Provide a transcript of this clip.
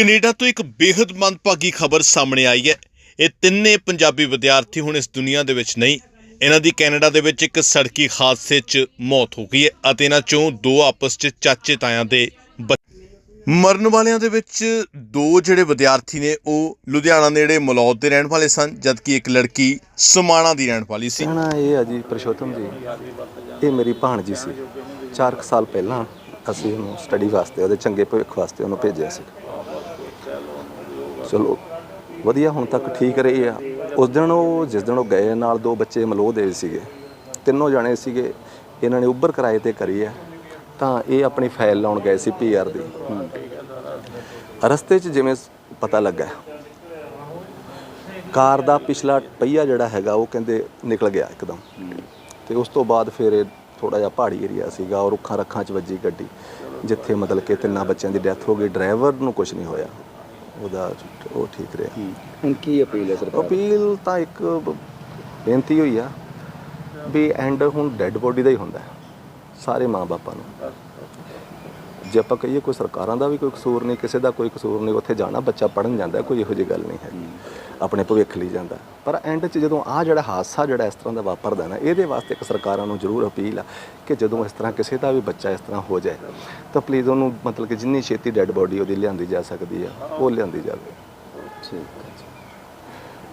Canada ਤੋਂ ਇੱਕ ਬੇहद ਮੰਦਭਾਗੀ ਖਬਰ ਸਾਹਮਣੇ ਆਈ ਹੈ। ਇਹ ਤਿੰਨੇ ਪੰਜਾਬੀ ਵਿਦਿਆਰਥੀ ਹੁਣ ਇਸ ਦੁਨੀਆ ਦੇ ਵਿੱਚ ਨਹੀਂ, ਇਹਨਾਂ ਦੀ ਕੈਨੇਡਾ ਦੇ ਵਿੱਚ ਇੱਕ ਸੜਕੀ ਹਾਦਸੇ 'ਚ ਮੌਤ ਹੋ ਗਈ ਹੈ ਅਤੇ ਇਹਨਾਂ 'ਚੋਂ ਦੋ ਆਪਸ 'ਚ ਚਾਚੇ ਤਾਇਆਂ ਦੇ ਮਰਨ ਵਾਲਿਆਂ ਦੇ ਵਿੱਚ ਦੋ ਜਿਹੜੇ ਵਿਦਿਆਰਥੀ ਨੇ, ਉਹ ਲੁਧਿਆਣਾ ਨੇੜੇ ਮਲੌਦ ਦੇ ਰਹਿਣ ਵਾਲੇ ਸਨ, ਜਦਕਿ ਇੱਕ ਲੜਕੀ ਸਮਾਣਾ ਦੀ ਰਹਿਣ ਵਾਲੀ ਸੀ। ਕਹਿਣਾ ਇਹ ਆ ਜੀ ਪ੍ਰਸ਼ੋਤਮ ਜੀ। ਇਹ ਮੇਰੀ ਭਾਣਜੀ ਸੀ। 4 ਸਾਲ ਪਹਿਲਾਂ ਅਸੀਂ ਉਹਨੂੰ ਸਟੱਡੀ ਵਾਸਤੇ, ਉਹਦੇ ਚੰਗੇ ਭਵਿੱਖ ਵਾਸਤੇ ਉਹਨੂੰ ਭੇਜਿਆ ਸੀ। ਚਲੋ, ਵਧੀਆ ਹੁਣ ਤੱਕ ਠੀਕ ਰਹੀ ਆ। ਉਸ ਦਿਨ ਉਹ, ਜਿਸ ਦਿਨ ਉਹ ਗਏ, ਨਾਲ ਦੋ ਬੱਚੇ ਮਲੋਹ ਦੇ ਸੀਗੇ। ਤਿੰਨੋਂ ਜਾਣੇ ਸੀਗੇ। ਇਹਨਾਂ ਨੇ ਉੱਬਰ ਕਿਰਾਏ ਤੇ ਕਰੀ ਆ। ਤਾਂ ਇਹ ਆਪਣੀ ਫਾਈਲ ਲਾਉਣ ਗਏ ਸੀ ਪੀਆਰ ਦੀ। ਰਸਤੇ 'ਚ ਜਿਵੇਂ ਪਤਾ ਲੱਗਾ, ਕਾਰ ਦਾ ਪਿਛਲਾ ਪਹੀਆ ਜਿਹੜਾ ਹੈਗਾ, ਉਹ ਕਹਿੰਦੇ ਨਿਕਲ ਗਿਆ ਇੱਕਦਮ। ਤੇ ਉਸ ਤੋਂ ਬਾਅਦ ਫਿਰ ਇਹ ਥੋੜਾ ਜਿਹਾ ਪਹਾੜੀ ਏਰੀਆ ਸੀਗਾ ਔਰ ਰੁੱਖਾਂ ਰੱਖਾਂ 'ਚ ਵੱਜੀ ਗੱਡੀ, ਜਿੱਥੇ ਮਤਲਬ ਕਿ ਤਿੰਨਾਂ ਬੱਚਿਆਂ ਦੀ ਡੈਥ ਹੋ ਗਈ। ਡਰਾਈਵਰ ਨੂੰ ਕੁਝ ਨਹੀਂ ਹੋਇਆ। ਉਹਦਾ ਉਹ ਠੀਕ ਰਿਹਾ। ਹੁਣ ਕੀ ਅਪੀਲ ਹੈ ਸਰਕਾਰ ਅਪੀਲ ਤਾਂ ਇੱਕ ਬੇਨਤੀ ਹੋਈ ਆ ਵੀ ਐਂਡ ਹੁਣ ਡੈੱਡ ਬੋਡੀ ਦਾ ਹੀ ਹੁੰਦਾ ਸਾਰੇ ਮਾਂ-ਬਾਪਾਂ ਨੂੰ। ਜੇ ਆਪਾਂ ਕਹੀਏ ਕੋਈ ਸਰਕਾਰਾਂ ਦਾ ਵੀ ਕੋਈ ਕਸੂਰ ਨਹੀਂ, ਕਿਸੇ ਦਾ ਕੋਈ ਕਸੂਰ ਨਹੀਂ, ਉੱਥੇ ਜਾਣਾ, ਬੱਚਾ ਪੜਨ ਜਾਂਦਾ, ਕੋਈ ਇਹੋ ਜਿਹੀ ਗੱਲ ਨਹੀਂ ਹੈ। ਆਪਣੇ ਭਵਿੱਖ ਲਈ ਜਾਂਦਾ। ਪਰ ਐਂਡ 'ਚ ਜਦੋਂ ਆ ਜਿਹੜਾ ਹਾਦਸਾ ਜਿਹੜਾ ਇਸ ਤਰ੍ਹਾਂ ਦਾ ਵਾਪਰਦਾ ਨਾ, ਇਹਦੇ ਵਾਸਤੇ ਇੱਕ ਸਰਕਾਰਾਂ ਨੂੰ ਜ਼ਰੂਰ ਅਪੀਲ ਆ ਕਿ ਜਦੋਂ ਇਸ ਤਰ੍ਹਾਂ ਕਿਸੇ ਦਾ ਵੀ ਬੱਚਾ ਇਸ ਤਰ੍ਹਾਂ ਹੋ ਜਾਏ, ਤਾਂ ਪਲੀਜ਼ ਉਹਨੂੰ ਮਤਲਬ ਕਿ ਜਿੰਨੀ ਛੇਤੀ ਡੈੱਡ ਬੋਡੀ ਉਹਦੀ ਲਿਆਂਦੀ ਜਾ ਸਕਦੀ ਆ, ਉਹ ਲਿਆਂਦੀ ਜਾਵੇ। ਠੀਕ ਹੈ ਜੀ।